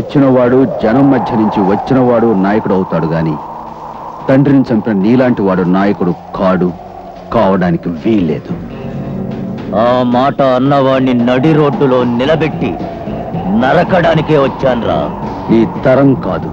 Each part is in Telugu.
మెచ్చినవాడు జనం మధ్య నుంచి వచ్చినవాడు నాయకుడు అవుతాడు గాని తండ్రిని చంపిన నీలాంటి వాడు నాయకుడు కాడు కావడానికి వీల్లేదు. ఆ మాట అన్నవాణ్ణి నడి రోడ్డులో నిలబెట్టి నరకడానికే వచ్చాన్రా. ఈ తరం కాదు.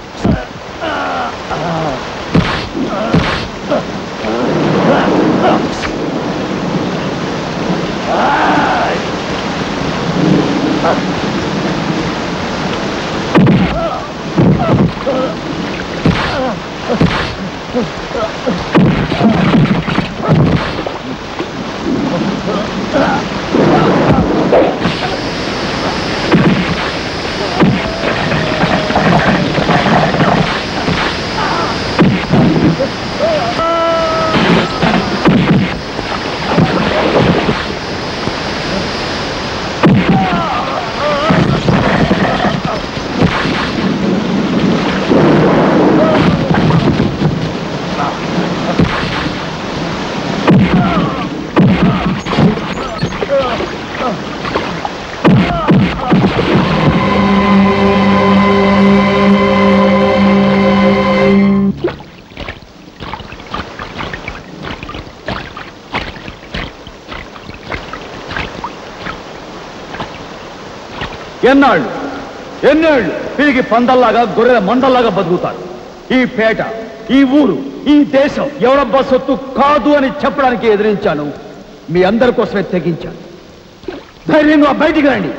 ఎన్నాళ్ళు? ఎన్నేళ్ళు? తిరిగి పందల్లాగా గొర్రెల మండల్లాగా బతుకుతారు. ఈ పేట ఈ ఊరు ఈ దేశం ఎవరబ్బ సొత్తు కాదు అని చెప్పడానికి ఎదిరించాను. మీ అందరి కోసమే తెగించాను. ధైర్యంగా బయటికి రండి.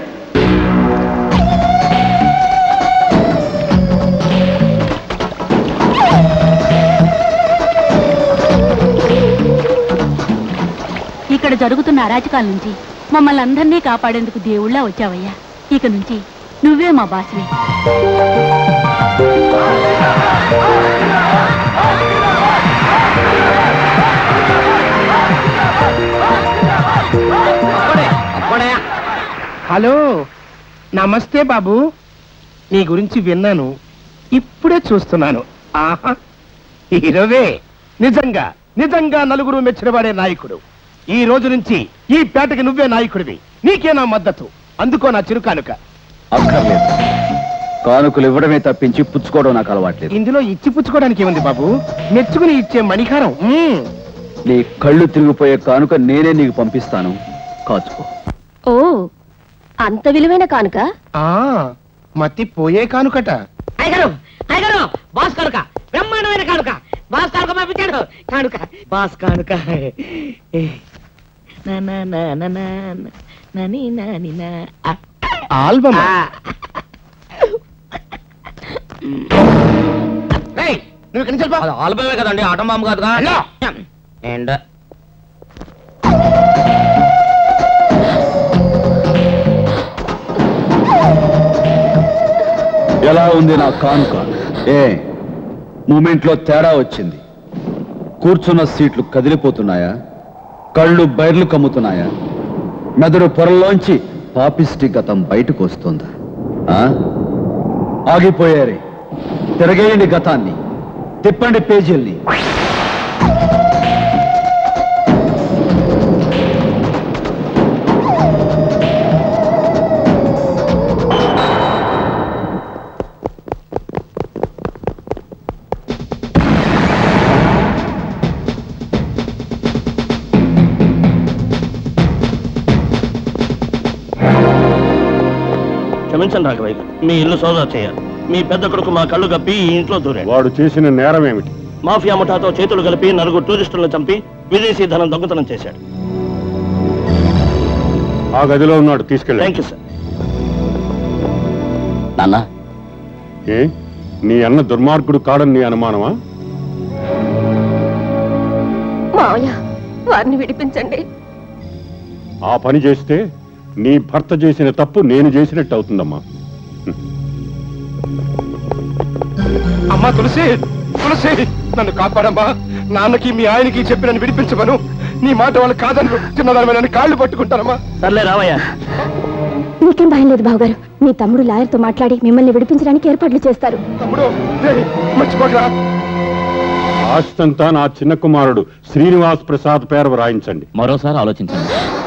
ఇక్కడ జరుగుతున్న అరాచకాల నుంచి మమ్మల్ని అందరినీ కాపాడేందుకు దేవుళ్ళ వచ్చావయ్యా. ఇక నుంచి నువ్వే మా బాస్వి. హలో నమస్తే బాబు. నీ గురించి విన్నాను ఇప్పుడే చూస్తున్నాను. ఆహా హీరోవే. నిజంగా నిజంగా నలుగురు మెచ్చినవాడే నాయకుడు. ఈ రోజు నుంచి ఈ పేటకి నువ్వే నాయకుడివి. నీకే నా మద్దతు. అందుకో నా చిరుకానుక. అక్కర్లేదు. కానుకలు ఇవ్వడమే తప్పించి పుచ్చుకోవడం నాకు అలవాట్లేదు. ఇందులో ఇచ్చి పుచ్చుకోవడానికి ఏముంది బాబు? మెచ్చుకుని ఇచ్చే మణిహారం. మ్మ్. నీ కళ్ళు తిరిగిపోయే కానుక నేనే నీకు పంపిస్తాను. కాచుకో. ఓ అంత విలువైన కానుక? ఆ మతి పోయే కానుకట. అయ్యగారు అయ్యగారు బాస్ కానుక బ్రహ్మాండమైన కానుక. బాస్ కానుక పంపించాడు. కానుక బాస్ కానుక. నా నా నా నా నా నా, నని నాని నా. ఆ, ఆల్బమ్ నువ్వు ఇక్కడి నుంచి ఆల్బమే కదండి ఆటం బాంబు కాదుగా. ఏంట? ఎలా ఉంది నా కానుక? ఏ మూమెంట్లో తేడా వచ్చింది. కూర్చున్న సీట్లు కదిలిపోతున్నాయా? కళ్ళు బైర్లు కమ్ముతున్నాయా? మెదడు పొరల్లోంచి పాపిస్టి గతం బయటకు వస్తుందా. ఆ? ఆగిపోయారే. తిరగేయండి గతాన్ని. తిప్పండి పేజీల్ని. క్షమించండి రాఘవయ్య. మీ ఇల్లు సోదా చేయాలి. మీ పెద్ద కొడుకు మా కళ్ళు కప్పి ఈ ఇంట్లో దూరాడు. వాడు చేసిన నేరం ఏమిటి? మాఫియా ముఠాతో చేతులు కలిపి నలుగురు టూరిస్టులను చంపి విదేశీ ధనం దొంగతనం చేశాడు. ఆ గదిలో ఉన్నాడు. తీసుకెళ్ళి థ్యాంక్ యూ సార్ నాన్న. ఏ? నీ అన్న దుర్మార్గుడు కాడని నీ అనుమానమా? మావయ్య వారిని విడిపించండి. ఆ పని చేస్తే నీ భర్త చేసిన తప్పు నేను చేసినట్టు అవుతుందమ్మా. అమ్మా తులసి తులసి నన్ను కాపాడమ్మా. నాన్నకి మీ ఆయనకి చెప్పి నన్ను విడిపించమను. నీ మాట వాళ్ళు కాదను చిన్నదాని నన్ను కాళ్ళు పట్టుకుంటానమ్మా సర్లే రావయ్య. మీకేం భయం లేదు బావగారు. మీ తమ్ముడు లాయర్తో మాట్లాడి మిమ్మల్ని విడిపించడానికి ఏర్పాట్లు చేస్తారు. తమ్ముడు మర్చిపోకరా. ఆస్తంతా నా చిన్న కుమారుడు శ్రీనివాస్ ప్రసాద్ పేరు రాయించండి. మరోసారి ఆలోచించండి.